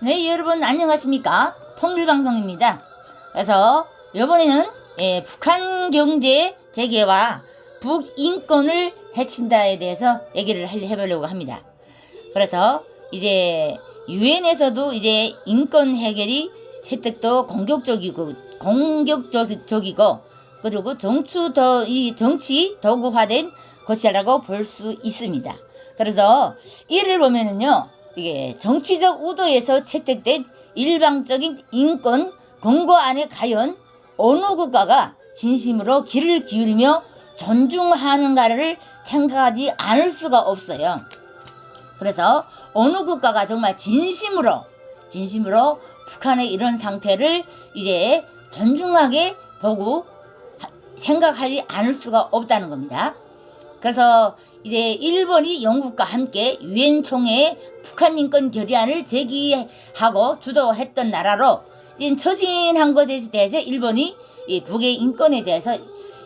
네, 여러분 안녕하십니까? 통일방송입니다. 그래서 이번에는 예, 북한 경제 재개와 북인권을 해친다에 대해서 얘기를 할- 해보려고 합니다. 그래서 이제 유엔에서도 이제 인권 해결이 혜택도 공격적이고 공격적이고 그리고 정치 더 이 정치 도구화된 것이라고 볼 수 있습니다. 그래서 이를 보면은요 이게 정치적 우도에서 채택된 일방적인 인권 권고안에 과연 어느 국가가 진심으로 귀를 기울이며 존중하는가를 생각하지 않을 수가 없어요. 그래서 어느 국가가 정말 진심으로 진심으로 북한의 이런 상태를 이제 존중하게 보고 하- 생각하지 않을 수가 없다는 겁니다. 그래서 이제 일본이 영국과 함께 유엔 총회에 북한 인권 결의안을 제기하고 주도했던 나라로 이제 처신한 것에 대해서 일본이 이 북의 인권에 대해서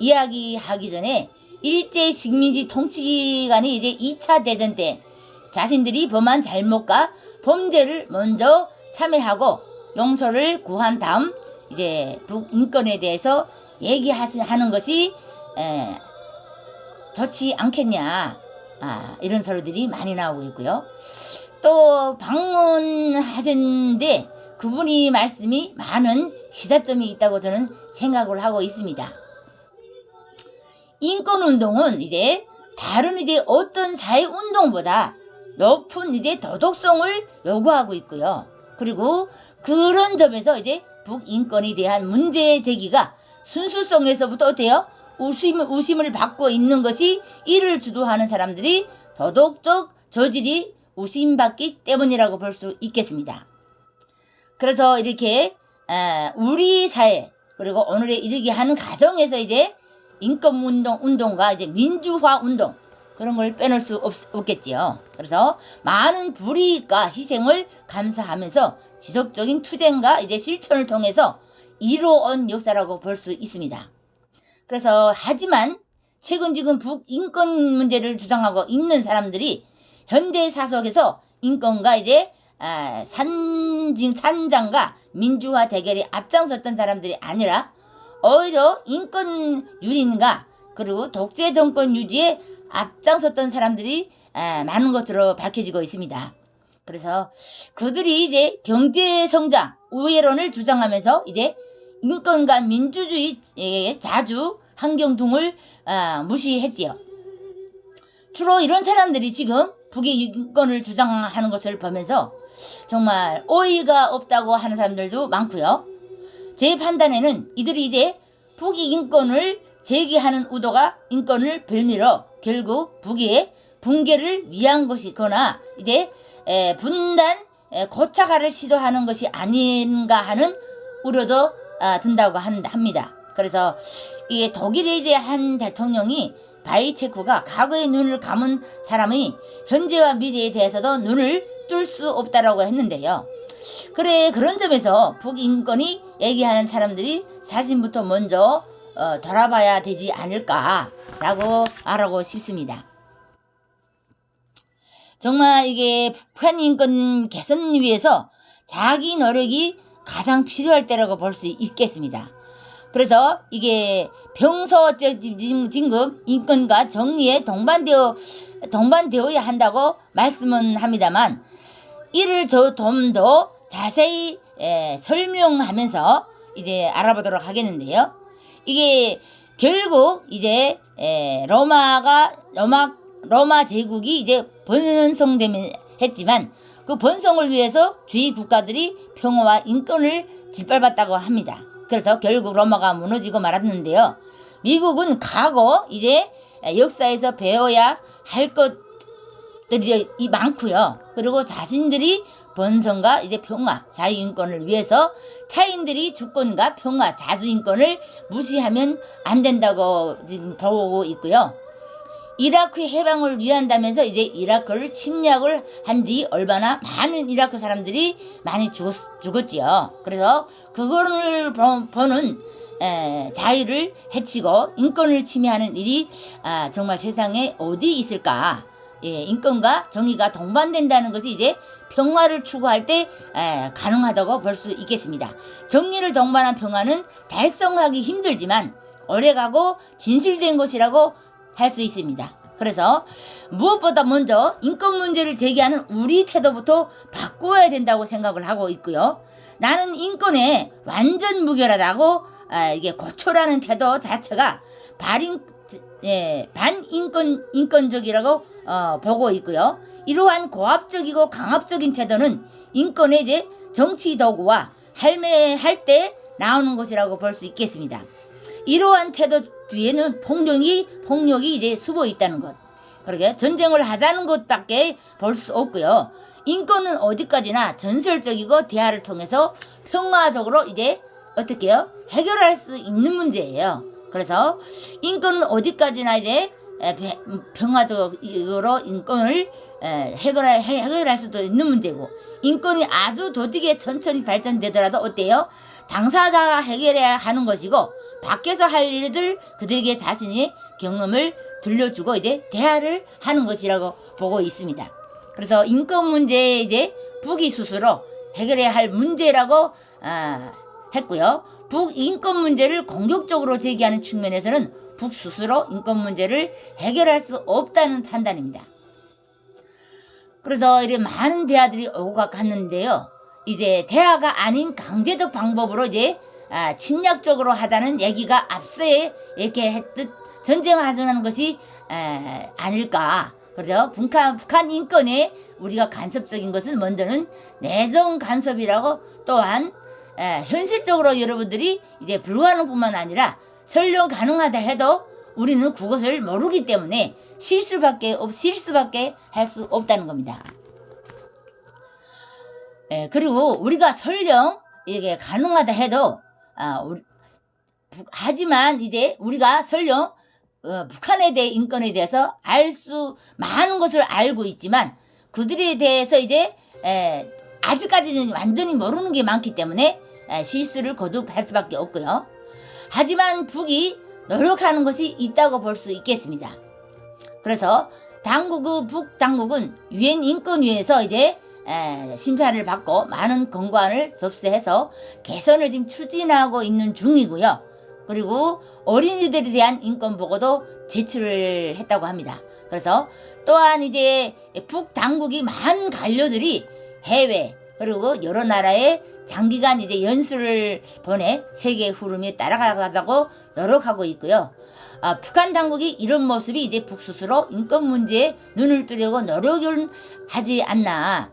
이야기하기 전에 일제 식민지 통치관이 이제 2차 대전 때 자신들이 범한 잘못과 범죄를 먼저 참회하고 용서를 구한 다음 이제 북인권에 대해서 얘기하는 것이 에, 좋지 않겠냐 아, 이런 소리들이 많이 나오고 있고요. 또 방문하셨는데 그분이 말씀이 많은 시사점이 있다고 저는 생각을 하고 있습니다. 인권운동은 이제 다른 이제 어떤 사회운동보다 높은 이제 도덕성을 요구하고 있고요. 그리고 그런 점에서 이제 북인권에 대한 문제 제기가 순수성에서부터 어때요? 우심, 우심을 받고 있는 것이 이를 주도하는 사람들이 도덕적 저질이 우심받기 때문이라고 볼 수 있겠습니다. 그래서 이렇게 아, 우리 사회 그리고 오늘에 이르게 하는 가정에서 이제 인권운동 운동과 이제 민주화 운동 그런 걸 빼놓을 수 없, 없겠지요. 그래서 많은 불이익과 희생을 감사하면서 지속적인 투쟁과 이제 실천을 통해서 이루어온 역사라고 볼 수 있습니다. 그래서 하지만 최근 지금 북인권 문제를 주장하고 있는 사람들이 현대 사석에서 인권과 이제 아, 산진 산장과 민주화 대결에 앞장섰던 사람들이 아니라 오히려 인권 유린과 그리고 독재 정권 유지에 앞장섰던 사람들이 아, 많은 것으로 밝혀지고 있습니다. 그래서 그들이 이제 경제 성장 우회론을 주장하면서 이제 인권과 민주주의에 자주 환경 등을 아, 무시했지요. 주로 이런 사람들이 지금 북의 인권을 주장하는 것을 보면서 정말 어이가 없다고 하는 사람들도 많고요. 제 판단에는 이들이 이제 북의 인권을 제기하는 의도가 인권을 별미로 결국 북의 붕괴를 위한 것이거나 이제 에, 분단 에, 고착화를 시도하는 것이 아닌가 하는 우려도 아, 든다고 한- 합니다. 그래서 이게 독일의 이제 한 대통령이 바이체크가 과거의 눈을 감은 사람이 현재와 미래에 대해서도 눈을 뜰 수 없다라고 했는데요. 그래 그런 점에서 북인권이 얘기하는 사람들이 자신부터 먼저 어, 돌아봐야 되지 않을까라고 말하고 싶습니다. 정말 이게 북한 인권 개선 위해서 자기 노력이 가장 필요할 때라고 볼 수 있겠습니다. 그래서 이게 진급 인권과 정의에 동반되어 동반되어야 한다고 말씀은 합니다만 이를 저좀더 자세히 에, 설명하면서 이제 알아보도록 하겠는데요. 이게 결국 이제 에, 로마가 로마 로마 제국이 이제 번성되면 했지만 그 번성을 위해서 주위 국가들이 평화와 인권을 짓밟았다고 합니다. 그래서 결국 로마가 무너지고 말았는데요. 미국은 과거 이제 역사에서 배워야 할 것들이 이 많고요. 그리고 자신들이 번성과 이제 평화, 자유인권을 위해서 타인들이 주권과 평화, 자주인권을 무시하면 안 된다고 지금 보고 있고요. 이라크 해방을 위한다면서 이제 이라크를 침략을 한 뒤 얼마나 많은 이라크 사람들이 많이 죽었, 죽었지요. 그래서 그거를 보- 보는 에, 자유를 해치고 인권을 침해하는 일이 아, 정말 세상에 어디 있을까? 예, 인권과 정의가 동반된다는 것이 이제 평화를 추구할 때 에, 가능하다고 볼 수 있겠습니다. 정리를 동반한 평화는 달성하기 힘들지만 오래가고 진실된 것이라고 할 수 있습니다. 그래서 무엇보다 먼저 인권 문제를 제기하는 우리 태도부터 바꿔야 된다고 생각을 하고 있고요. 나는 인권에 완전 무결하다고 아, 이게 고초라는 태도 자체가 발인 예, 반인권 인권적이라고 어, 보고 있고요. 이러한 고압적이고 강압적인 태도는 인권의 이제 정치 도구와 할매할 때 나오는 것이라고 볼 수 있겠습니다. 이러한 태도 뒤에는 폭력이 폭력이 이제 수보 있다는 것. 그러게 전쟁을 하자는 것밖에 볼 수 없고요. 인권은 어디까지나 전설적이고 대화를 통해서 평화적으로 이제 어떻게요? 해결할 수 있는 문제예요. 그래서 인권은 어디까지나 이제 평화적으로 인권을 에, 해결할, 해- 해결할 수도 있는 문제고 인권이 아주 더디게 천천히 발전되더라도 어때요? 당사자가 해결해야 하는 것이고 밖에서 할 일들 그들에게 자신의 경험을 들려주고 이제 대화를 하는 것이라고 보고 있습니다. 그래서 인권 문제에 이제 북이 스스로 해결해야 할 문제라고 아, 했고요. 북 인권 문제를 공격적으로 제기하는 측면에서는 북 스스로 인권 문제를 해결할 수 없다는 판단입니다. 그래서 이렇게 많은 대화들이 오고 갔는데요. 이제 대화가 아닌 강제적 방법으로 이제 아, 침략적으로 하자는 얘기가 앞서에 이렇게 했듯 전쟁하자는 것이 에, 아닐까. 그래서 북한, 북한 인권에 우리가 간섭적인 것은 먼저는 내정 간섭이라고 또한 에, 현실적으로 여러분들이 이제 불가능 뿐만 아니라 설령 가능하다 해도 우리는 그것을 모르기 때문에 실수밖에 없, 실수밖에 할 수 없다는 겁니다. 예, 그리고 우리가 설령 이게 가능하다 해도 아, 우리, 부- 하지만 이제 우리가 설령 어, 북한에 대해 인권에 대해서 알 수 많은 것을 알고 있지만 그들에 대해서 이제 에, 아직까지는 완전히 모르는 게 많기 때문에 에, 실수를 거듭할 수밖에 없고요. 하지만 북이 노력하는 것이 있다고 볼 수 있겠습니다. 그래서 당국의 북 당국은 유엔 인권위에서 이제 에, 심사를 받고 많은 건관을 접수해서 개선을 지금 추진하고 있는 중이고요. 그리고 어린이들에 대한 인권 보고도 제출을 했다고 합니다. 그래서 또한 이제 북 당국이 많은 관료들이 해외 그리고 여러 나라에 장기간 이제 연수를 보내 세계 흐름에 따라가자고 노력하고 있고요. 아, 북한 당국이 이런 모습이 이제 북 스스로 인권 문제에 눈을 뜨려고 노력을 하지 않나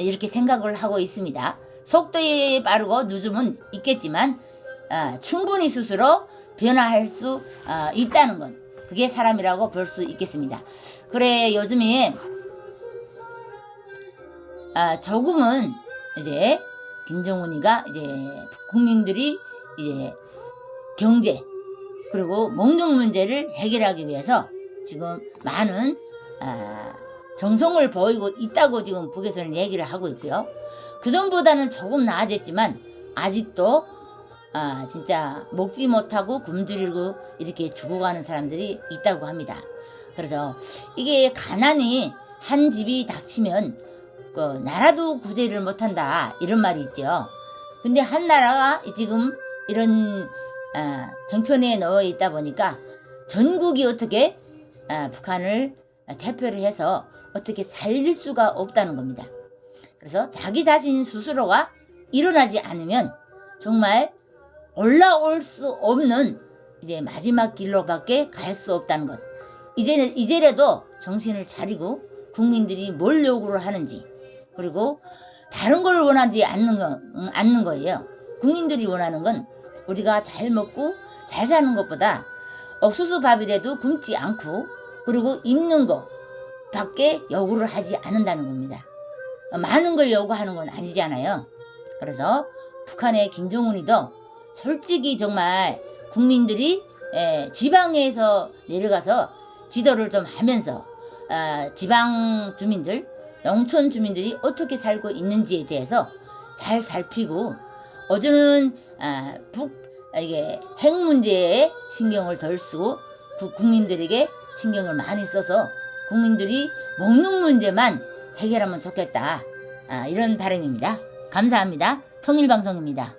이렇게 생각을 하고 있습니다. 속도에 빠르고 늦음은 있겠지만 아, 충분히 스스로 변화할 수 아, 있다는 것. 그게 사람이라고 볼 수 있겠습니다. 그래 요즘에 아, 조금은 이제 김정은이가 이제 국민들이 이제 경제 그리고 먹는 문제를 해결하기 위해서 지금 많은 아, 정성을 보이고 있다고 지금 북에서는 얘기를 하고 있고요. 그 전보다는 조금 나아졌지만 아직도 아 진짜 먹지 못하고 굶주리고 이렇게 죽어가는 사람들이 있다고 합니다. 그래서 이게 가난이 한 집이 닥치면 그 나라도 구제를 못한다 이런 말이 있죠. 근데 한 나라가 지금 이런 아, 형편에 놓여 있다 보니까 전국이 어떻게 아, 북한을 대표를 해서 어떻게 살릴 수가 없다는 겁니다. 그래서 자기 자신 스스로가 일어나지 않으면 정말 올라올 수 없는 이제 마지막 길로밖에 갈 수 없다는 것. 이제는 이제라도 정신을 차리고 국민들이 뭘 요구를 하는지 그리고 다른 걸 원하지 않는 거 음, 않는 거예요. 국민들이 원하는 건 우리가 잘 먹고 잘 사는 것보다 옥수수 밥이라도 굶지 않고 그리고 입는 거 밖에 요구를 하지 않는다는 겁니다. 많은 걸 요구하는 건 아니잖아요. 그래서 북한의 김정은이도 솔직히 정말 국민들이 에, 지방에서 내려가서 지도를 좀 하면서 아, 지방 주민들, 농촌 주민들이 어떻게 살고 있는지에 대해서 잘 살피고 어제는 아, 북 아, 이게 핵 문제에 신경을 덜 쓰고 그 국민들에게 신경을 많이 써서 국민들이 먹는 문제만 해결하면 좋겠다. 아, 이런 발언입니다. 감사합니다. 통일방송입니다.